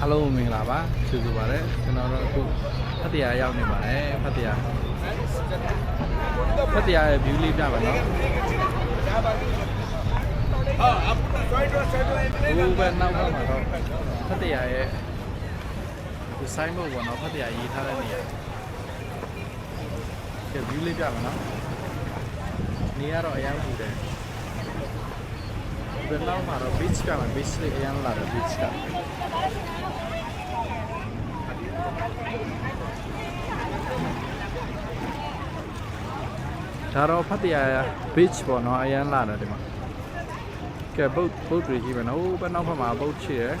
အားလုံးမင်္ဂလာပါကျေးဇူးပါတယ်ကျွန်တော်တို့အခုဖတ်တရားရောက်နေပါတယ်ဖတ်တရားဖတ်တရားရဲ့ view လေးပြပါနော်ဟိုဘက်နောက်ဘက်မှာတော့ဖတ်တရားရဲ့ဒီ sign board ပေါ့နော်ဖတ်တရားရေးထားတဲ့နေရာကဲ view လေးပြပါနော်နေရာတော့အများကြီးတယ်ဘယ်နောက်မှာတော့ beach ကမှာ beach လေးအများလာတယ် beach က ဒါတော့ဖတ်တရား beach ပေါ့နော်အရန်လာတယ်ဒီမှာကဲဘုတ်ဘုတ်တွေကြီးပဲနော်ဟိုဘက်နောက်ဘက်မှာဘုတ်ချစ်ရယ်